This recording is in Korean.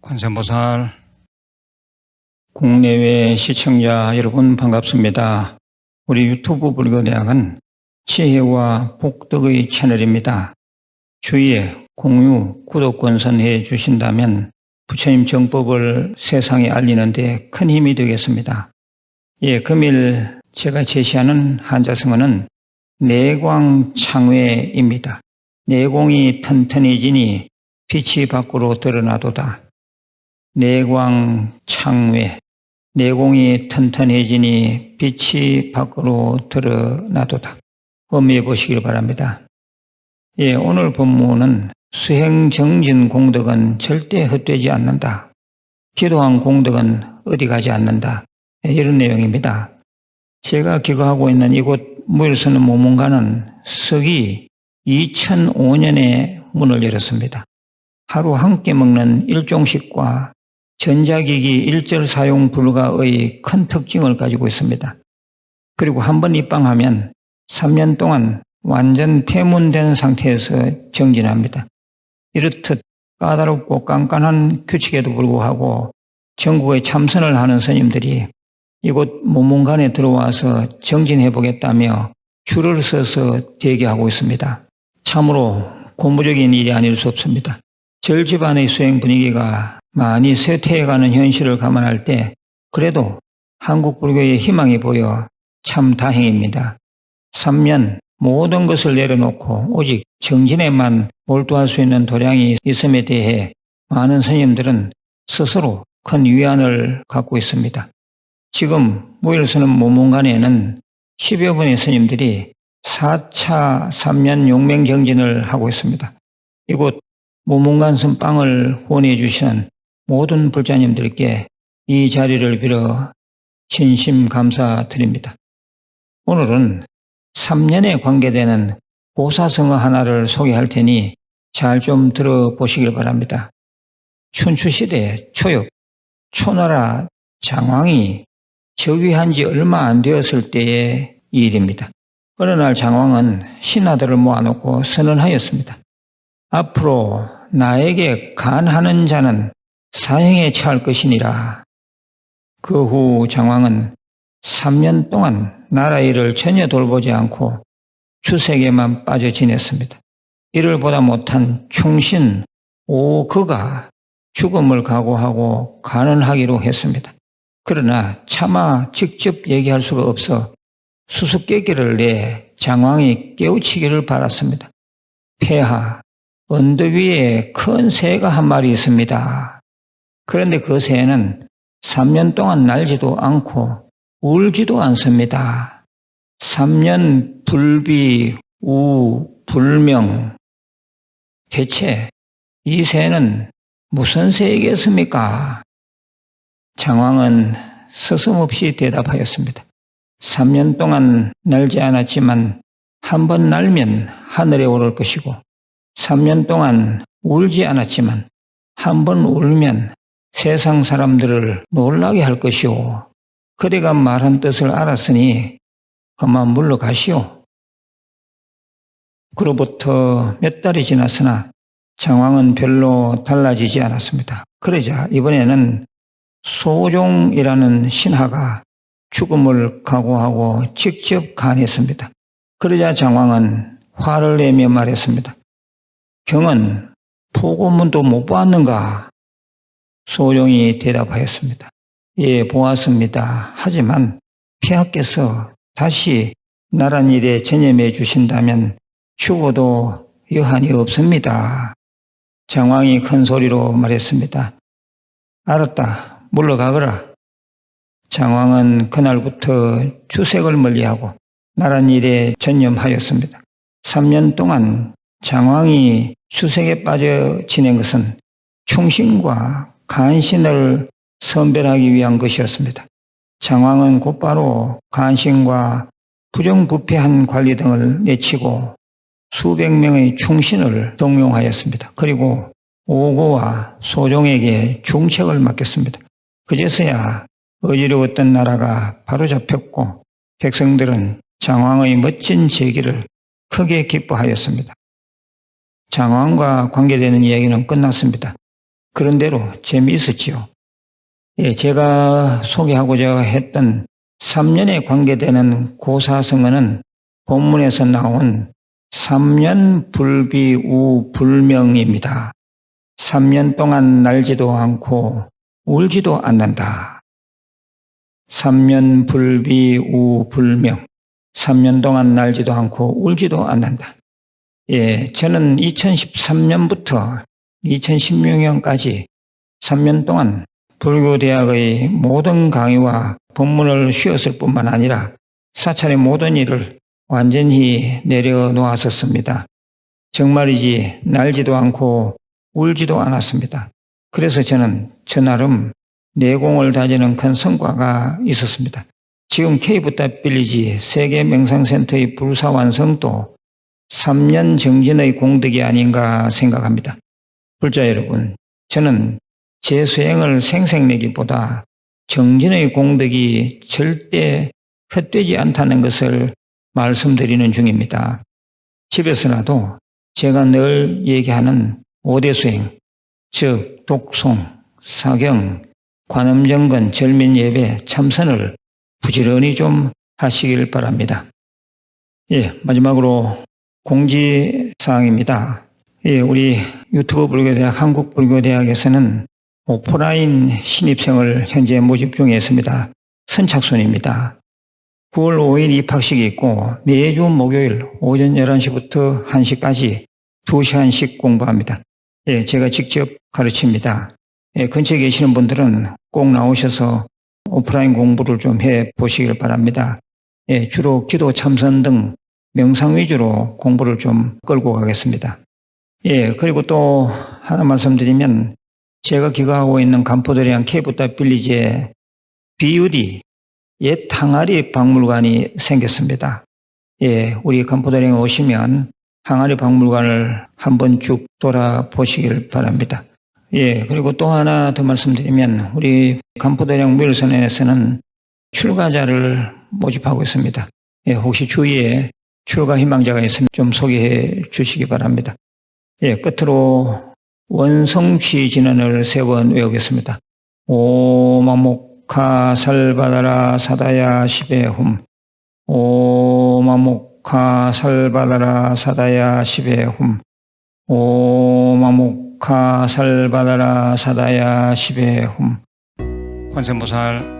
관세음보살 국내외 시청자 여러분 반갑습니다. 우리 유튜브 불교대학은 지혜와 복덕의 채널입니다. 주위에 공유, 구독 권선해 주신다면 부처님 정법을 세상에 알리는 데 큰 힘이 되겠습니다. 예, 금일 제가 제시하는 한자성어는 내광창회입니다. 내공이 튼튼해지니 빛이 밖으로 드러나도다. 내광창외 내공이 튼튼해지니 빛이 밖으로 드러나도다. 음미해 보시길 바랍니다. 예, 오늘 본문은 수행 정진 공덕은 절대 헛되지 않는다. 기도한 공덕은 어디 가지 않는다. 예, 이런 내용입니다. 제가 기거하고 있는 이곳 무일선은 모문가는 서기 2005년에 문을 열었습니다. 하루 한끼 먹는 일종식과 전자기기 일절 사용 불가의 큰 특징을 가지고 있습니다. 그리고 한 번 입방하면 3년 동안 완전 폐문된 상태에서 정진합니다. 이렇듯 까다롭고 깐깐한 규칙에도 불구하고 전국에 참선을 하는 스님들이 이곳 모문관에 들어와서 정진해 보겠다며 줄을 서서 대기하고 있습니다. 참으로 고무적인 일이 아닐 수 없습니다. 절 집안의 수행 분위기가 많이 쇠퇴해가는 현실을 감안할 때 그래도 한국 불교의 희망이 보여 참 다행입니다. 3년 모든 것을 내려놓고 오직 정진에만 몰두할 수 있는 도량이 있음에 대해 많은 스님들은 스스로 큰 위안을 갖고 있습니다. 지금 무일스는 모문관에는 10여 분의 스님들이 4차 3년 용맹정진을 하고 있습니다. 이곳 모문관선 빵을 후원해 주시는 모든 불자님들께 이 자리를 빌어 진심 감사드립니다. 오늘은 3년에 관계되는 고사성어 하나를 소개할 테니 잘 좀 들어보시길 바랍니다. 춘추시대 초엽 초나라 장왕이 즉위한 지 얼마 안 되었을 때의 일입니다. 어느 날 장왕은 신하들을 모아놓고 선언하였습니다. 앞으로 나에게 간하는 자는 사형에 처할 것이니라. 그 후 장왕은 3년 동안 나라 일을 전혀 돌보지 않고 추색에만 빠져 지냈습니다. 이를 보다 못한 충신 오그가 죽음을 각오하고 간언하기로 했습니다. 그러나 차마 직접 얘기할 수가 없어 수수께끼를 내 장왕이 깨우치기를 바랐습니다. 폐하, 언덕 위에 큰 새가 한 마리 있습니다. 그런데 그 새는 3년 동안 날지도 않고 울지도 않습니다. 3년 불비, 우, 불명. 대체 이 새는 무슨 새이겠습니까? 장왕은 서슴없이 대답하였습니다. 3년 동안 날지 않았지만 한 번 날면 하늘에 오를 것이고 3년 동안 울지 않았지만 한 번 울면 세상 사람들을 놀라게 할 것이오. 그대가 말한 뜻을 알았으니 그만 물러가시오. 그로부터 몇 달이 지났으나 장왕은 별로 달라지지 않았습니다. 그러자 이번에는 소종이라는 신하가 죽음을 각오하고 직접 간했습니다. 그러자 장왕은 화를 내며 말했습니다. 경은 포고문도 못 보았는가? 소종이 대답하였습니다. 예, 보았습니다. 하지만 폐하께서 다시 나란 일에 전념해 주신다면 죽어도 여한이 없습니다. 장왕이 큰 소리로 말했습니다. 알았다. 물러가거라. 장왕은 그날부터 주색을 멀리하고 나란 일에 전념하였습니다. 3년 동안 장왕이 수색에 빠져 지낸 것은 충신과 간신을 선별하기 위한 것이었습니다. 장왕은 곧바로 간신과 부정부패한 관리 등을 내치고 수백 명의 충신을 동용하였습니다. 그리고 오고와 소종에게 중책을 맡겼습니다. 그제서야 어지러웠던 나라가 바로잡혔고 백성들은 장왕의 멋진 재기를 크게 기뻐하였습니다. 장왕과 관계되는 이야기는 끝났습니다. 그런대로 재미있었지요. 예, 제가 소개하고자 했던 3년에 관계되는 고사성어는 본문에서 나온 3년 불비우 불명입니다. 3년 동안 날지도 않고 울지도 않는다. 3년 불비 우 불명. 3년 동안 날지도 않고 울지도 않는다. 예, 저는 2013년부터 2016년까지 3년 동안 불교대학의 모든 강의와 본문을 쉬었을 뿐만 아니라 사찰의 모든 일을 완전히 내려놓았었습니다. 정말이지 날지도 않고 울지도 않았습니다. 그래서 저는 저 나름 내공을 다지는 큰 성과가 있었습니다. 지금 케이프탑 빌리지 세계 명상센터의 불사 완성도 3년 정진의 공덕이 아닌가 생각합니다. 불자 여러분, 저는 제 수행을 생색내기보다 정진의 공덕이 절대 헛되지 않다는 것을 말씀드리는 중입니다. 집에서라도 제가 늘 얘기하는 5대 수행, 즉 독송, 사경, 관음정건, 절민예배, 참선을 부지런히 좀 하시길 바랍니다. 예, 마지막으로 공지사항입니다. 예, 우리 유튜브 불교대학 한국불교대학에서는 오프라인 신입생을 현재 모집 중에 있습니다. 선착순입니다. 9월 5일 입학식이 있고 매주 목요일 오전 11시부터 1시까지 2시간씩 공부합니다. 예, 제가 직접 가르칩니다. 예, 근처에 계시는 분들은 꼭 나오셔서 오프라인 공부를 좀 해 보시길 바랍니다. 예, 주로 기도 참선 등 명상 위주로 공부를 좀 끌고 가겠습니다. 예, 그리고 또 하나 말씀드리면 제가 기가하고 있는 간포도리안 케이프탑 빌리지에 BUD 옛 항아리 박물관이 생겼습니다. 예, 우리 간포도리에 오시면 항아리 박물관을 한번 쭉 돌아보시길 바랍니다. 예, 그리고 또 하나 더 말씀드리면 우리 간포도량 무일선에서는 출가자를 모집하고 있습니다. 예, 혹시 주위에 출가 희망자가 있으면 좀 소개해 주시기 바랍니다. 예, 끝으로 원성취 진언을 세 번 외우겠습니다. 오마목카 살바다라 사다야 시베홈 오마목 카 살바다라 사다야 시베홈 오마목카 살바다라 사다야 시베홈 관세음보살